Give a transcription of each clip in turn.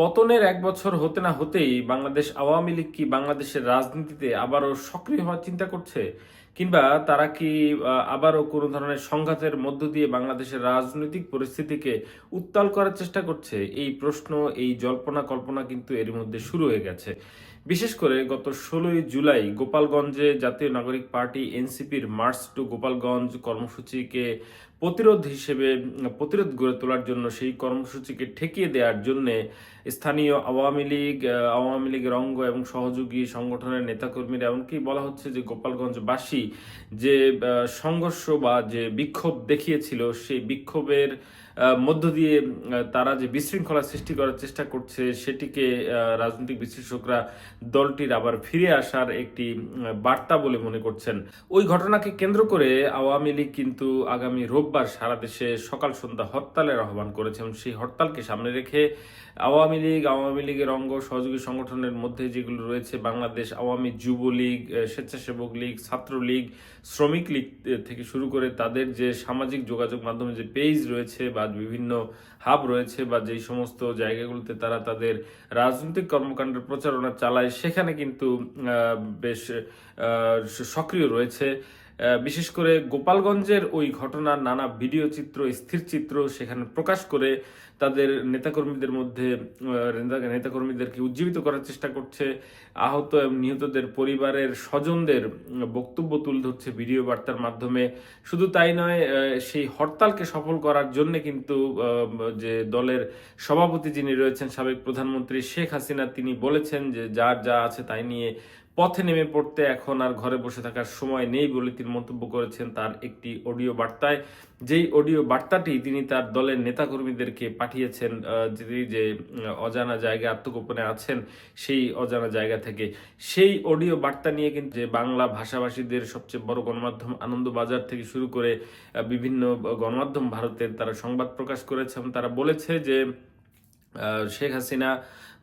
পতনের এক বছর হতে না হতেই বাংলাদেশ আওয়ামী লীগ কি বাংলাদেশের রাজনীতিতে আবারও সক্রিয় হওয়ার চিন্তা করছে? কিংবা তারা কি আবারও কোনো ধরনের সংঘাতের মধ্য দিয়ে বাংলাদেশের রাজনৈতিক পরিস্থিতিকে উত্তাল করার চেষ্টা করছে? এই প্রশ্ন, এই জল্পনা কল্পনা কিন্তু এর মধ্যে শুরু হয়ে গেছে। বিশেষ করে গত ষোলোই জুলাই গোপালগঞ্জে জাতীয় নাগরিক পার্টি এনসিপির মার্চ টু গোপালগঞ্জ কর্মসূচিকে প্রতিরোধ হিসেবে, প্রতিরোধ গড়ে তোলার জন্য সেই কর্মসূচিকে ঠেকিয়ে দেওয়ার জন্য স্থানীয় আওয়ামী লীগ আওয়ামী লীগের অঙ্গ এবং সহযোগী সংগঠনের নেতাকর্মীরা, এমনকি বলা হচ্ছে যে গোপালগঞ্জবাসী যে সংঘর্ষ বা যে বিক্ষোভ দেখিয়েছিল সেই বিক্ষোভের মধ্য দিয়ে তারা যে বিশৃঙ্খলা সৃষ্টি করার চেষ্টা করছে, সেটিকে রাজনৈতিক বিশ্লেষকরা দলটির আবার ফিরে আসার একটি বার্তা বলে মনে করছেন। ওই ঘটনাকে কেন্দ্র করে আওয়ামী লীগ কিন্তু আগামী রোববার সারা দেশে সকাল সন্ধ্যা হরতালের আহ্বান করেছে এবং সেই হরতালকে সামনে রেখে আওয়ামী লীগ, আওয়ামী লীগের অঙ্গ সহযোগী সংগঠনের মধ্যে যেগুলো রয়েছে, বাংলাদেশ আওয়ামী যুবলীগ, স্বেচ্ছাসেবক লীগ, ছাত্রলীগ, শ্রমিক লীগ থেকে শুরু করে তাদের যে সামাজিক যোগাযোগ মাধ্যমে যে পেজ রয়েছে বা বিভিন্ন হাব রয়েছে বা যেই সমস্ত জায়গাগুলোতে তারা তাদের রাজনৈতিক কর্মকাণ্ডের প্রচারণা চালায়, সেখানে কিন্তু বেশ সক্রিয় রয়েছে। বিশেষ করে গোপালগঞ্জের ওই ঘটনার নানা ভিডিও চিত্র, স্থির চিত্র সেখানে প্রকাশ করে তাদের নেতাকর্মীদের মধ্যে নেতাকর্মীদেরকে উজ্জীবিত করার চেষ্টা করছে। আহত এবং নিহতদের পরিবারের স্বজনদের বক্তব্য তুলে ধরছে ভিডিও বার্তার মাধ্যমে। শুধু তাই নয় সেই হরতালকে সফল করার জন্য কিন্তু যে দলের সভাপতি যিনি রয়েছেন, সাবেক প্রধানমন্ত্রী শেখ হাসিনা, তিনি বলেছেন যে যার যা আছে তাই নিয়ে পথে নেমে পড়তে এখন আর ঘরে বসে থাকার সময় নেই বলে তিনি মন্তব্য করেছেন তার একটি অডিও বার্তায়। যেই অডিও বার্তাটি তিনি তার দলের নেতাকর্মীদেরকে পাঠিয়েছেন যিনি যে অজানা জায়গায় আত্মগোপনে আছেন সেই অজানা জায়গা থেকে। সেই অডিও বার্তা নিয়ে কিন্তু যে বাংলা ভাষাভাষীদের সবচেয়ে বড় গণমাধ্যম আনন্দবাজার থেকে শুরু করে বিভিন্ন গণমাধ্যম ভারতের তারা সংবাদ প্রকাশ করেছে এবং তারা বলেছে যে শেখ হাসিনা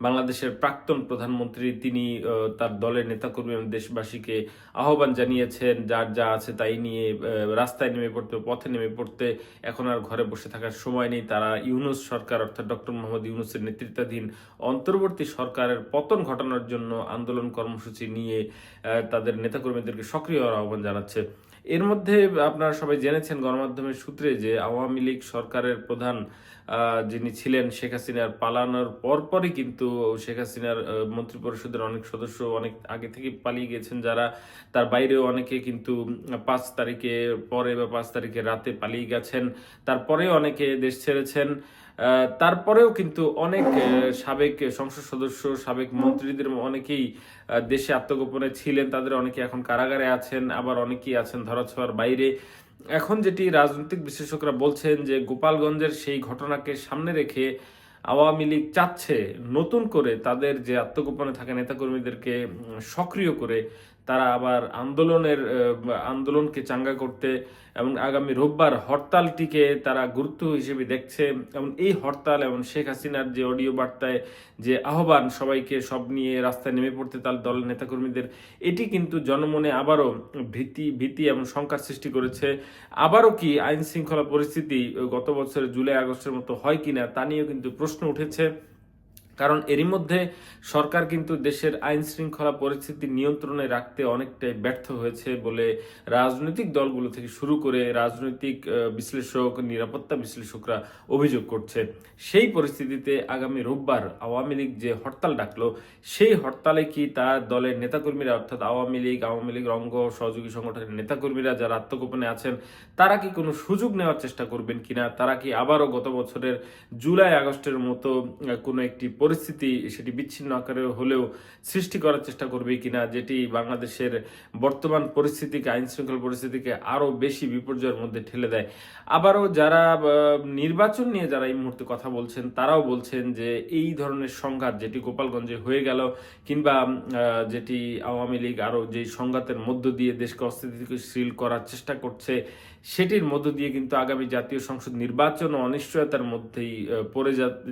বাংলাদেশের প্রাক্তন প্রধানমন্ত্রী, তিনি তার দলের নেতাকর্মী এবং দেশবাসীকে আহ্বান জানিয়েছেন, যার যা আছে তাই নিয়ে রাস্তায় নেমে পড়তে, পথে নেমে পড়তে এখন আর ঘরে বসে থাকার সময় নেই। তারা ইউনুস সরকার, অর্থাৎ ডক্টর মোহাম্মদ ইউনুসের নেতৃত্বাধীন অন্তর্বর্তী সরকারের পতন ঘটানোর জন্য আন্দোলন কর্মসূচি নিয়ে তাদের নেতাকর্মীদেরকে সক্রিয় হওয়ার আহ্বান জানাচ্ছে। এর মধ্যে আপনারা সবাই জেনেছেন গণমাধ্যমের সূত্রে যে আওয়ামী লীগ সরকারের প্রধান যিনি ছিলেন শেখ হাসিনার পালানোর পরপরই কিন্তু শেখ হাসিনার মন্ত্রিপরিষদের অনেক সদস্য অনেক আগে থেকে পালিয়ে গেছেন যারা, তার বাইরেও অনেকে কিন্তু পাঁচ তারিখে পরে বা পাঁচ তারিখে রাতে পালিয়ে গেছেন। তারপরেও অনেকে দেশ ছেড়েছেন। তারপরেও কিন্তু অনেক সাবেক সংসদ সদস্য, সাবেক মন্ত্রীদের অনেকেই দেশে আত্মগোপনে ছিলেন, তাদের অনেকে এখন কারাগারে আছেন, আবার অনেকেই আছেন ধরাছোঁয়ার বাইরে। এখন যেটি রাজনৈতিক বিশ্লেষকরা বলছেন যে গোপালগঞ্জের সেই ঘটনাকে সামনে রেখে আওয়ামী লীগ চাচ্ছে নতুন করে তাদের যে আত্মগোপনে থাকা নেতাকর্মীদেরকে সক্রিয় করে তারা আবার আন্দোলনের আন্দোলনকে চাঙ্গা করতে এবং আগামী রোববার হরতালটিকে তারা গুরুত্ব হিসেবে দেখছে। এবং এই হরতাল এবং শেখ হাসিনার যে অডিও বার্তায় যে আহ্বান, সবাইকে সব নিয়ে রাস্তায় নেমে পড়তে তার দল নেতাকর্মীদের, এটি কিন্তু জনমনে আবারও ভীতি ভীতি এবং শঙ্কার সৃষ্টি করেছে। আবারও কি আইন শৃঙ্খলা পরিস্থিতি গত বছরের জুলাই আগস্টের মতো হয় কিনা তা নিয়েও কিন্তু প্রশ্ন উঠেছে। কারণ এরই মধ্যে সরকার কিন্তু দেশের আইন শৃঙ্খলা পরিস্থিতি নিয়ন্ত্রণে রাখতে অনেকটাই ব্যর্থ হয়েছে বলে রাজনৈতিক দলগুলো থেকে শুরু করে রাজনৈতিক বিশ্লেষক, নিরাপত্তা বিশ্লেষকরা অভিযোগ করছে। সেই পরিস্থিতিতে আগামী রোববার আওয়ামী লীগ যে হরতাল ডাকলো, সেই হরতালে কি তার দলের নেতাকর্মীরা, অর্থাৎ আওয়ামী লীগ আওয়ামী লীগ অঙ্গ সহযোগী সংগঠনের নেতাকর্মীরা যারা আত্মগোপনে আছেন, তারা কি কোনো সুযোগ নেওয়ার চেষ্টা করবেন কিনা? তারা কি আবারও গত বছরের জুলাই আগস্টের মতো কোনো একটি পরিস্থিতি সেটি বিচ্ছিন্ন আকারে হলেও সৃষ্টি করার চেষ্টা করবে কিনা, যেটি বাংলাদেশের বর্তমান পরিস্থিতিকে আইন শৃঙ্খলা পরিস্থিতিকে আরও বেশি বিপর্যয়ের মধ্যে ঠেলে দেয়। আবারও যারা নির্বাচন নিয়ে যারা এই মুহূর্তে কথা বলছেন, তারাও বলছেন যে এই ধরনের সংঘাত যেটি গোপালগঞ্জে হয়ে গেল কিংবা যেটি আওয়ামী লীগ আরও যে সংঘাতের মধ্য দিয়ে দেশকে অস্থিতিশীল করার চেষ্টা করছে, সেটির মধ্য দিয়ে কিন্তু আগামী জাতীয় সংসদ নির্বাচন অনিশ্চয়তার মধ্যেই পড়ে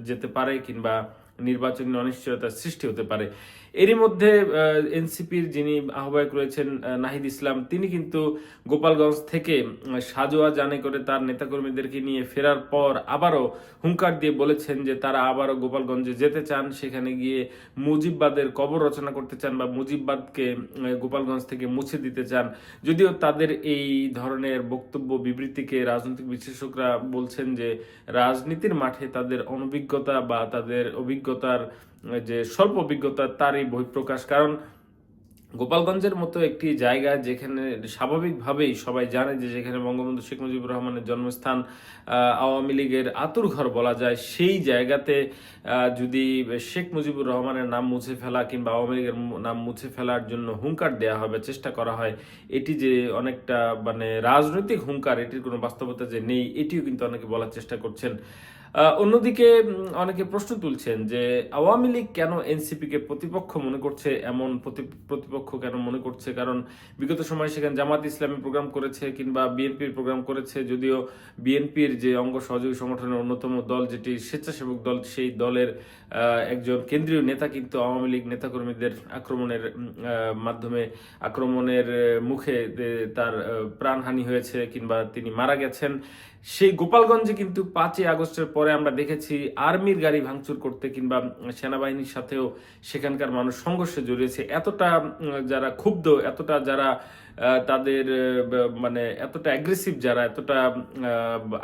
যেতে পারে কিংবা নির্বাচনী অনিশ্চয়তার সৃষ্টি হতে পারে। এরই মধ্যে এনসিপির যিনি আহ্বায়ক রয়েছেন নাহিদ ইসলাম, তিনি কিন্তু গোপালগঞ্জ থেকে সাজোয়া জানে করে তার নেতাকর্মীদেরকে নিয়ে ফেরার পর আবারও হুঙ্কার দিয়ে বলেছেন যে তারা আবারও গোপালগঞ্জে যেতে চান। সেখানে গিয়ে মুজিববাদের কবর রচনা করতে চান বা মুজিববাদকে গোপালগঞ্জ থেকে মুছে দিতে চান। যদিও তাদের এই ধরনের বক্তব্য, বিবৃতিকে রাজনৈতিক বিশ্লেষকরা বলছেন যে রাজনীতির মাঠে তাদের অনভিজ্ঞতা বা তাদের অভিজ্ঞতার যে স্বল্প অভিজ্ঞতা তারই বহিঃপ্রকাশ। কারণ গোপালগঞ্জের মতো একটি জায়গা যেখানে স্বাভাবিকভাবেই সবাই জানে যে যেখানে বঙ্গবন্ধু শেখ মুজিবুর রহমানের জন্মস্থান আওয়ামী লীগের আতুর ঘর বলা যায়, সেই জায়গাতে যদি শেখ মুজিবুর রহমানের নাম মুছে ফেলা কিংবা আওয়ামী লীগের নাম মুছে ফেলার জন্য হুঙ্কার দেওয়া হবে, চেষ্টা করা হয়, এটি যে অনেকটা মানে রাজনৈতিক হুঙ্কার, এটির কোনো বাস্তবতা যে নেই, এটিও কিন্তু অনেকে বলার চেষ্টা করছেন। অন্যদিকে অনেকে প্রশ্ন তুলছেন যে আওয়ামী লীগ কেন এনসিপিকে প্রতিপক্ষ মনে করছে এমন প্রতি- প্রতিপক্ষ কেন মনে করছে? কারণ বিগত সময়ে সেখানে জামাত ইসলামী প্রোগ্রাম করেছে কিংবা বিএনপির প্রোগ্রাম করেছে, যদিও বিএনপির যে অঙ্গ সহযোগী সংগঠনের অন্যতম দল যেটি স্বেচ্ছাসেবক দল, সেই দলের একজন কেন্দ্রীয় নেতা কিন্তু আওয়ামী লীগ নেতাকর্মীদের আক্রমণের মাধ্যমে আক্রমণের মুখে তার প্রাণহানি হয়েছে কিংবা তিনি মারা গেছেন। সেই গোপালগঞ্জে কিন্তু পাঁচই আগস্টের পরে আমরা দেখেছি আর্মির গাড়ি ভাঙচুর করতে কিংবা সেনাবাহিনীর সাথেও সেখানকার মানুষ সংঘর্ষে জড়িয়েছে। এতটা যারা ক্ষুব্ধ, এতটা যারা তাদের মানে এতটা অ্যাগ্রেসিভ যারা, এতটা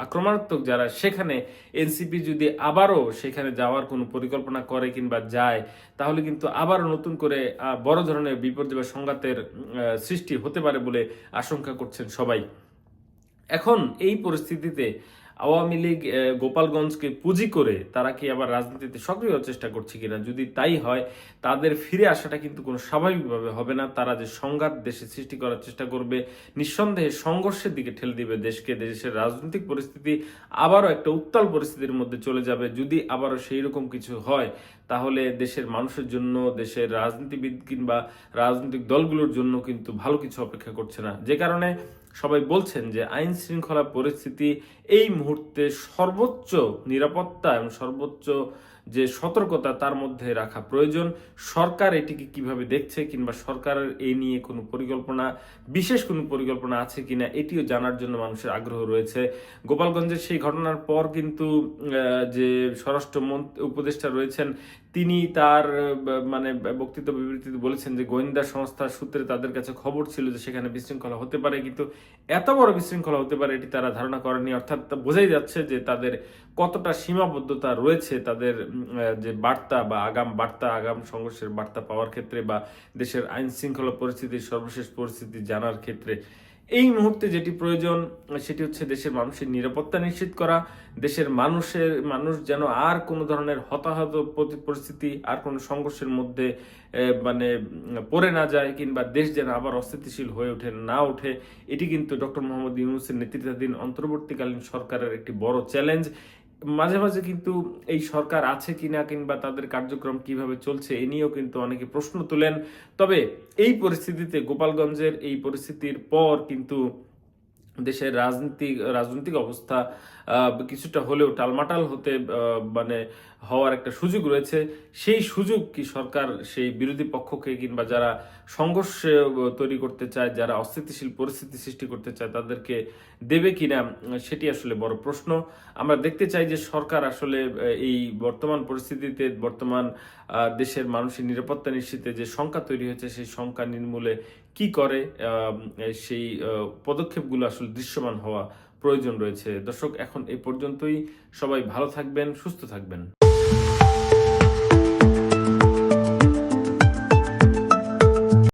আক্রমণাত্মক যারা, সেখানে এনসিপি যদি আবারও সেখানে যাওয়ার কোনো পরিকল্পনা করে কিংবা যায়, তাহলে কিন্তু আবারও নতুন করে বড় ধরনের বিপর্যয় বা সংঘাতের সৃষ্টি হতে পারে বলে আশঙ্কা করছেন সবাই। এখন এই পরিস্থিতিতে আওয়ামী লীগ গোপালগঞ্জকে পুঁজি করে তারা কি আবার রাজনীতিতে সক্রিয় চেষ্টা করছে কিনা? যদি তাই হয়, তাদের ফিরে আসাটা কিন্তু কোনো স্বাভাবিকভাবে হবে না। তারা যে সংঘাত দেশে সৃষ্টি করার চেষ্টা করবে, নিঃসন্দেহে সংঘর্ষের দিকে ঠেলে দিবে দেশকে। দেশের রাজনৈতিক পরিস্থিতি আবারও একটা উত্তাল পরিস্থিতির মধ্যে চলে যাবে। যদি আবারও সেই রকম কিছু হয়, তাহলে দেশের মানুষের জন্য, দেশের রাজনীতিবিদ কিংবা রাজনৈতিক দলগুলোর জন্য কিন্তু ভালো কিছু অপেক্ষা করছে না। যে কারণে সবাই বলছেন যে আইন শৃঙ্খলা পরিস্থিতি এই মুহূর্তে সর্বোচ্চ নিরাপত্তা এবং সর্বোচ্চ যে সতর্কতা তার মধ্যে রাখা প্রয়োজন। সরকার এটিকে কীভাবে দেখছে কিংবা সরকারের এই নিয়ে কোনো পরিকল্পনা, বিশেষ কোনো পরিকল্পনা আছে কিনা এটিও জানার জন্য মানুষের আগ্রহ রয়েছে। গোপালগঞ্জের সেই ঘটনার পর কিন্তু যে স্বরাষ্ট্রমন্ত্রী, উপদেষ্টা রয়েছেন তিনি তার মানে বক্তৃতা বিবৃতিতে বলেছেন যে গোয়েন্দা সংস্থার সূত্রে তাদের কাছে খবর ছিল যে সেখানে বিশৃঙ্খলা হতে পারে, কিন্তু এত বড় বিশৃঙ্খলা হতে পারে এটি তারা ধারণা করেনি। অর্থাৎ বোঝাই যাচ্ছে যে তাদের কতটা সীমাবদ্ধতা রয়েছে তাদের যে বার্তা বা আগাম বার্তা, আগাম সংঘর্ষের বার্তা পাওয়ার ক্ষেত্রে বা দেশের আইন শৃঙ্খলা পরিস্থিতির সর্বশেষ পরিস্থিতি জানার ক্ষেত্রে। এই মুহূর্তে যেটি প্রয়োজন, সেটি হচ্ছে দেশের মানুষের নিরাপত্তা নিশ্চিত করা, দেশের মানুষের, মানুষ যেন আর কোনো ধরনের হতাহত পরিস্থিতি, আর কোনো সংঘর্ষের মধ্যে মানে পড়ে না যায়, কিংবা দেশ যেন আবার অস্থিতিশীল হয়ে ওঠে, না ওঠে, এটি কিন্তু ডক্টর মোহাম্মদ ইউনুসের নেতৃত্বাধীন অন্তর্বর্তীকালীন সরকারের একটি বড় চ্যালেঞ্জ মাঝে মাঝে কিন্তু এই সরকার আছে কিনা কিংবা তাদের কার্যক্রম কীভাবে চলছে, এ নিয়েও কিন্তু অনেকে প্রশ্ন তোলেন। তবে এই পরিস্থিতিতে গোপালগঞ্জের এই পরিস্থিতির পর কিন্তু দেশের রাজনীতি, রাজনৈতিক অবস্থা কিছুটা হলেও টালমাটাল হতে মানে হওয়ার একটা সুযোগ রয়েছে। সেই সুযোগ কি সরকার সেই বিরোধী পক্ষকে কিংবা যারা সংঘর্ষ তৈরি করতে চায়, যারা অস্থিতিশীল পরিস্থিতি সৃষ্টি করতে চায়, তাদেরকে দেবে কিনা, সেটি আসলে বড় প্রশ্ন। আমরা দেখতে চাই যে সরকার আসলে এই বর্তমান পরিস্থিতিতে, বর্তমান দেশের মানুষের নিরাপত্তা নিশ্চিতে যে শঙ্কা তৈরি হয়েছে, সেই শঙ্কা নির্মূলে কি করে সেই পদক্ষেপগুলো আসলে দৃশ্যমান হওয়া প্রয়োজন রয়েছে। দর্শক এখন এ পর্যন্তই। সবাই ভালো থাকবেন সুস্থ থাকবেন।